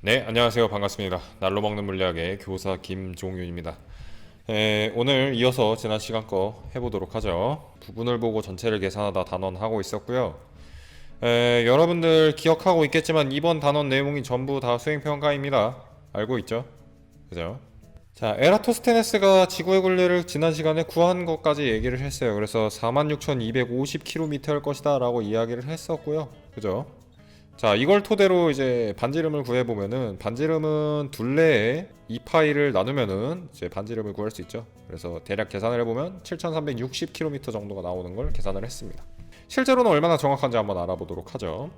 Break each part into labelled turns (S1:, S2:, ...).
S1: 네, 안녕하세요. 반갑습니다. 날로 먹는 물리학의 교사 김종윤입니다. 에, 오늘 이어서 지난 시간 거 해보도록 하죠. 부분을 보고 전체를 계산하다 단원 하고 있었고요. 에, 여러분들 기억하고 있겠지만 이번 단원 내용이 전부 다 수행평가입니다. 알고 있죠? 그죠? 자, 에라토스테네스가 지구의 굴레를 지난 시간에 구한 것까지 얘기를 했어요. 그래서 46,250km일 것이다 라고 이야기를 했었고요. 그죠? 자, 이걸 토대로 이제 반지름을 구해 보면은 반지름은 둘레에 이 파이를 나누면은 이제 반지름을 구할 수 있죠. 그래서 대략 계산을 해 보면 7,360km 정도가 나오는 걸 계산을 했습니다. 실제로는 얼마나 정확한지 한번 알아보도록 하죠.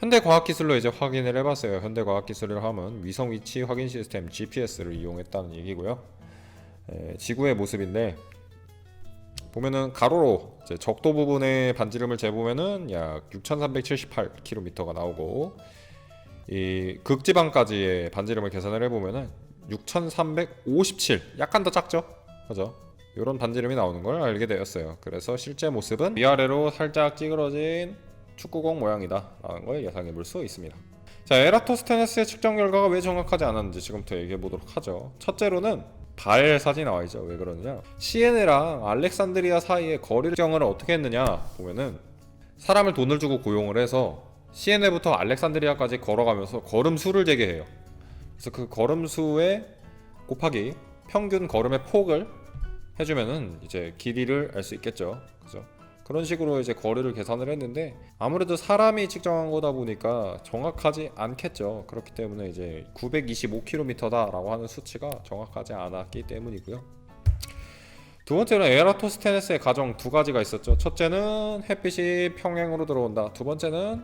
S1: 현대 과학 기술로 이제 확인을 해봤어요. 현대 과학 기술을 하면 위성 위치 확인 시스템 GPS를 이용했다는 얘기고요. 에, 지구의 모습인데 보면은 가로로 적도 부분의 반지름을 재보면은 약 6,378km가 나오고 이 극지방까지의 반지름을 계산을 해보면은 6,357 약간 더 작죠, 그죠? 이런 반지름이 나오는 걸 알게 되었어요. 그래서 실제 모습은 위아래로 살짝 찌그러진 축구공 모양이다 라는 걸 예상해 볼 수 있습니다. 자, 에라토스테네스의 측정 결과가 왜 정확하지 않았는지 지금부터 얘기해 보도록 하죠. 첫째로는 발 사진이 나와 있죠. 왜 그러느냐? 시에네랑 알렉산드리아 사이의 거리를 측정을 어떻게 했느냐 보면은 사람을 돈을 주고 고용을 해서 시에네부터 알렉산드리아까지 걸어가면서 걸음수를 재게해요. 그래서 그 걸음수에 곱하기 평균 걸음의 폭을 해주면은 이제 길이를 알 수 있겠죠. 그죠? 그런 식으로 이제 거리를 계산을 했는데 아무래도 사람이 측정한 거다 보니까 정확하지 않겠죠. 그렇기 때문에 이제 925km다라고 하는 수치가 정확하지 않았기 때문이고요. 두 번째는 에라토스테네스의 가정 두 가지가 있었죠. 첫째는 햇빛이 평행으로 들어온다. 두 번째는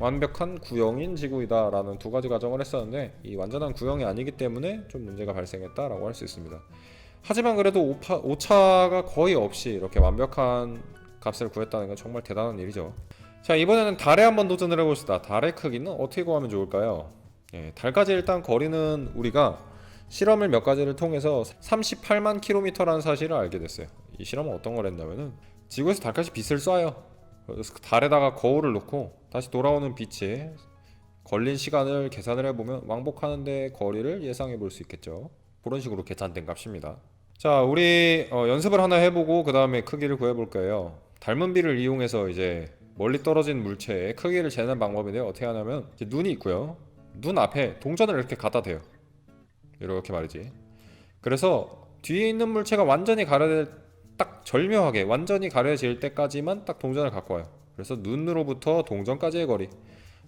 S1: 완벽한 구형인 지구이다라는 두 가지 가정을 했었는데 이 완전한 구형이 아니기 때문에 좀 문제가 발생했다라고 할 수 있습니다. 하지만 그래도 오파, 오차가 거의 없이 이렇게 완벽한 값을 구했다는 건 정말 대단한 일이죠. 자 이번에는 달에 한번 도전을 해봅시다. 달의 크기는 어떻게 구하면 좋을까요? 예, 달까지 일단 거리는 우리가 실험을 몇 가지를 통해서 38만 킬로미터라는 사실을 알게 됐어요. 이 실험은 어떤 걸 했냐면은 지구에서 달까지 빛을 쏴요. 그래서 그 달에다가 거울을 놓고 다시 돌아오는 빛에 걸린 시간을 계산을 해보면 왕복하는데 거리를 예상해 볼 수 있겠죠. 그런 식으로 계산된 값입니다. 자, 우리 어, 연습을 하나 해보고 그 다음에 크기를 구해볼 거예요. 닮은 비를 이용해서 이제 멀리 떨어진 물체의 크기를 재는 방법인데요. 어떻게 하냐면 눈이 있고요. 눈 앞에 동전을 이렇게 갖다 대요. 이렇게 말이지. 그래서 뒤에 있는 물체가 완전히 가려질 딱 절묘하게 완전히 가려질 때까지만 딱 동전을 갖고 와요. 그래서 눈으로부터 동전까지의 거리,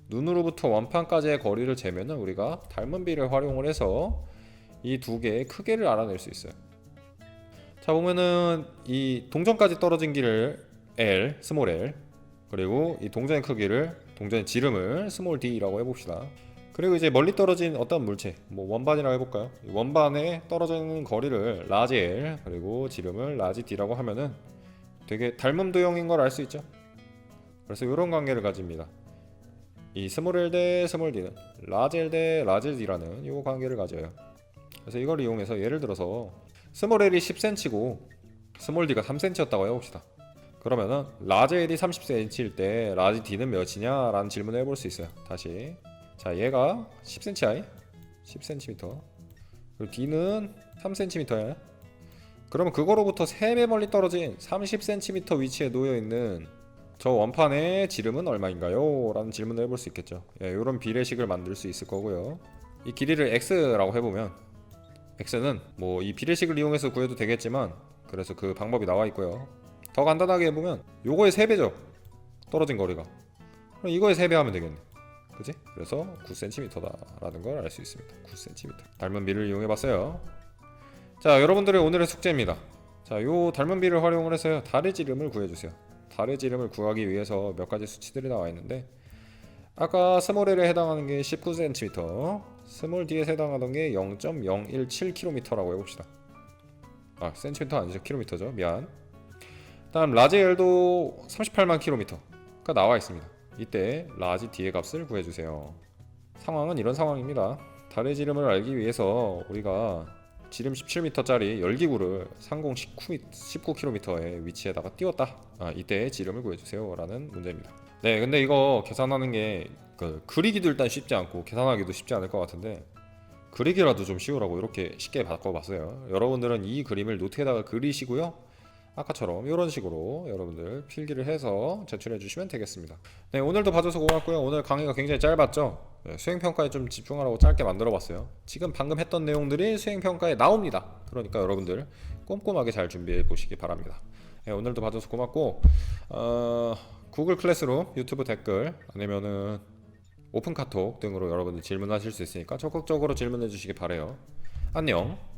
S1: 눈으로부터 원판까지의 거리를 재면은 우리가 닮은 비를 활용을 해서 이 두 개의 크기를 알아낼 수 있어요. 자 보면은 이 동전까지 떨어진 길을 L, 스몰 L 그리고 이 동전의 크기를 동전의 지름을 스몰 D라고 해봅시다. 그리고 이제 멀리 떨어진 어떤 물체, 뭐 원반이라고 해볼까요? 이 원반에 떨어지는 거리를 라지 L 그리고 지름을 라지 D라고 하면은 되게 닮은 도형인 걸 알 수 있죠. 그래서 이런 관계를 가집니다. 이 스몰 L 대 스몰 D는 라지 L 대 라지 D라는 이 관계를 가져요. 그래서 이걸 이용해서 예를 들어서 스몰 L이 10cm고 스몰 D가 3cm였다고 해봅시다. 그러면은 라지 L이 30cm일 때 라지 D는 몇이냐? 라는 질문을 해볼 수 있어요. 다시. 자 얘가 10cmi 10cm 그리고 D는 3cm야. 그러면 그거로부터 3배 멀리 떨어진 30cm 위치에 놓여있는 저 원판의 지름은 얼마인가요? 라는 질문을 해볼 수 있겠죠. 예, 이런 비례식을 만들 수 있을 거고요. 이 길이를 x라고 해보면 x는 뭐 이 비례식을 이용해서 구해도 되겠지만 그래서 그 방법이 나와 있고요 더 간단하게 해보면 요거의 3배죠 떨어진 거리가 그럼 이거의 3배 하면 되겠네 그지? 그래서 9cm다 라는 걸 알 수 있습니다. 9cm. 닮은 비를 이용해 봤어요. 자, 여러분들의 오늘의 숙제입니다. 자, 요 닮은 비를 활용을 해서요. 달의 지름을 구해 주세요. 달의 지름을 구하기 위해서 몇 가지 수치들이 나와 있는데 아까 스몰 L에 해당하는 게 19cm, 스몰 D에 해당하던 게 0.017km라고 해 봅시다. 아, 센티미터 아니죠. 킬로미터죠. 미안. 다음 라지 L도 38만 킬로미터가 나와 있습니다. 이때 라지 D의 값을 구해주세요. 상황은 이런 상황입니다. 달의 지름을 알기 위해서 우리가 지름 17m짜리 열기구를 상공 19, 19km의 위치에다가 띄웠다. 아, 이때 지름을 구해주세요 라는 문제입니다. 네, 근데 이거 계산하는 게 그, 그리기도 일단 쉽지 않고 계산하기도 쉽지 않을 것 같은데 그리기라도 좀 쉬우라고 이렇게 쉽게 바꿔봤어요. 여러분들은 이 그림을 노트에다가 그리시고요. 아까처럼 이런 식으로 여러분들 필기를 해서 제출해 주시면 되겠습니다. 네, 오늘도 봐줘서 고맙고요. 오늘 강의가 굉장히 짧았죠. 네, 수행평가에 좀 집중하라고 짧게 만들어 봤어요. 지금 방금 했던 내용들이 수행평가에 나옵니다. 그러니까 여러분들 꼼꼼하게 잘 준비해 보시기 바랍니다. 네, 오늘도 봐줘서 고맙고 어, 구글 클래스룸, 유튜브 댓글 아니면은 오픈 카톡 등으로 여러분들 질문하실 수 있으니까 적극적으로 질문해 주시기 바래요. 안녕.